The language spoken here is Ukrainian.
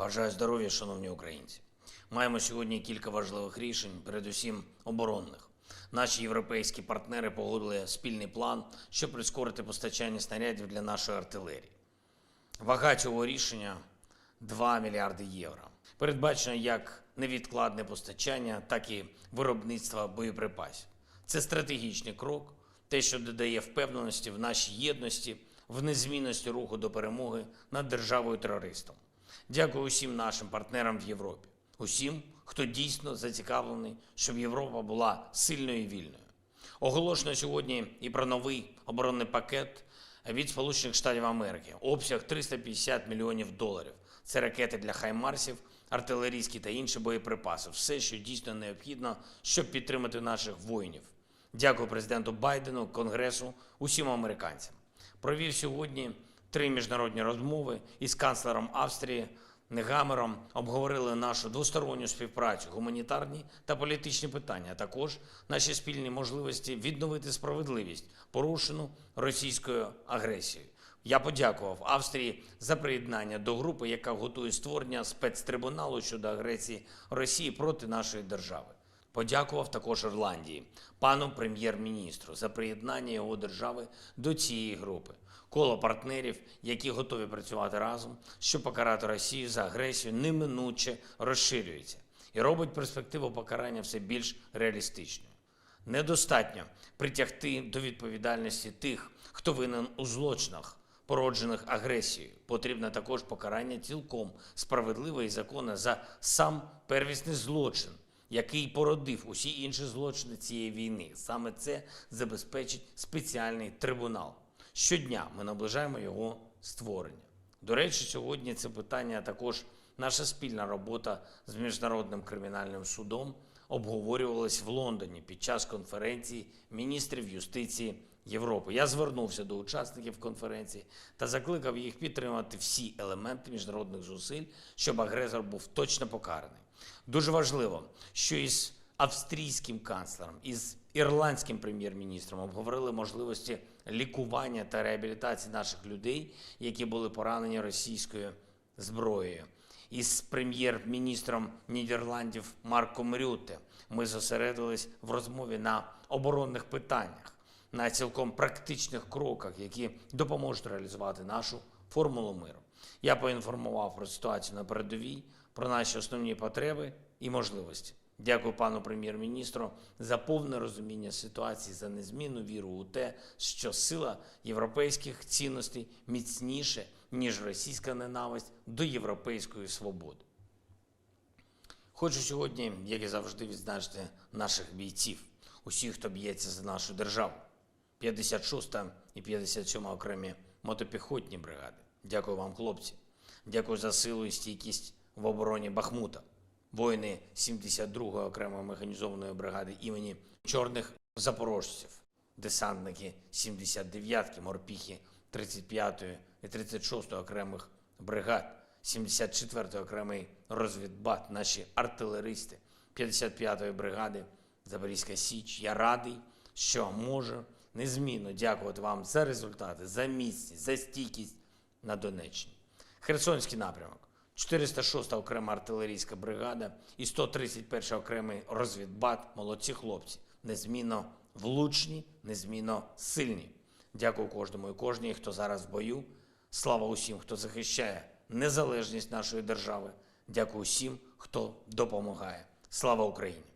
Бажаю здоров'я, шановні українці. Маємо сьогодні кілька важливих рішень, передусім оборонних. Наші європейські партнери погодили спільний план, щоб прискорити постачання снарядів для нашої артилерії. Вага цього рішення 2 мільярди євро. Передбачено як невідкладне постачання, так і виробництво боєприпасів. Це стратегічний крок, те, що додає впевненості в нашій єдності, в незмінності руху до перемоги над державою-терористом. Дякую усім нашим партнерам в Європі, усім, хто дійсно зацікавлений, щоб Європа була сильною і вільною. Оголошено сьогодні і про новий оборонний пакет від Сполучених Штатів Америки. Обсяг 350 мільйонів доларів. Це ракети для хаймарсів, артилерійські та інші боєприпаси. Все, що дійсно необхідно, щоб підтримати наших воїнів. Дякую президенту Байдену, Конгресу, усім американцям. Провів сьогодні три міжнародні розмови із канцлером Австрії Негамером. Обговорили нашу двосторонню співпрацю, гуманітарні та політичні питання, а також наші спільні можливості відновити справедливість, порушену російською агресією. Я подякував Австрії за приєднання до групи, яка готує створення спецтрибуналу щодо агресії Росії проти нашої держави. Подякував також Ірландії, пану прем'єр-міністру за приєднання його держави до цієї групи. Коло партнерів, які готові працювати разом, щоб покарати Росію за агресію, неминуче розширюється і робить перспективу покарання все більш реалістичною. Недостатньо притягти до відповідальності тих, хто винен у злочинах, породжених агресією. Потрібне також покарання цілком справедливе і законне за сам первісний злочин, який породив усі інші злочини цієї війни. Саме це забезпечить спеціальний трибунал. Щодня ми наближаємо його створення. До речі, сьогодні це питання а також наша спільна робота з міжнародним кримінальним судом обговорювалась в Лондоні під час конференції міністрів юстиції Європи. Я звернувся до учасників конференції та закликав їх підтримати всі елементи міжнародних зусиль, щоб агресор був точно покараний. Дуже важливо, що із австрійським канцлером, із ірландським прем'єр-міністром обговорили можливості лікування та реабілітації наших людей, які були поранені російською зброєю. Із прем'єр-міністром Нідерландів Марком Рюте ми зосередились в розмові на оборонних питаннях, на цілком практичних кроках, які допоможуть реалізувати нашу формулу миру. Я поінформував про ситуацію на передовій, про наші основні потреби і можливості. Дякую пану прем'єр-міністру за повне розуміння ситуації, за незмінну віру у те, що сила європейських цінностей міцніше, ніж російська ненависть до європейської свободи. Хочу сьогодні, як і завжди, відзначити наших бійців, усіх, хто б'ється за нашу державу. 56-та і 57-ма окремі мотопіхотні бригади. Дякую вам, хлопці. Дякую за силу і стійкість в обороні Бахмута. Воїни 72-ї окремої механізованої бригади імені чорних запорожців, десантники 79-ки, морпіхи 35-ї і 36-ї окремих бригад, 74-й окремий розвідбат, наші артилеристи 55-ї бригади Запорізька Січ. Я радий, що можу незмінно дякувати вам за результати, за міцність, за стійкість на Донеччині. Херсонський напрямок. 406 окрема артилерійська бригада і 131 окремий розвідбат. Молодці хлопці. Незмінно влучні, незмінно сильні. Дякую кожному і кожній, хто зараз в бою. Слава усім, хто захищає незалежність нашої держави. Дякую усім, хто допомагає. Слава Україні!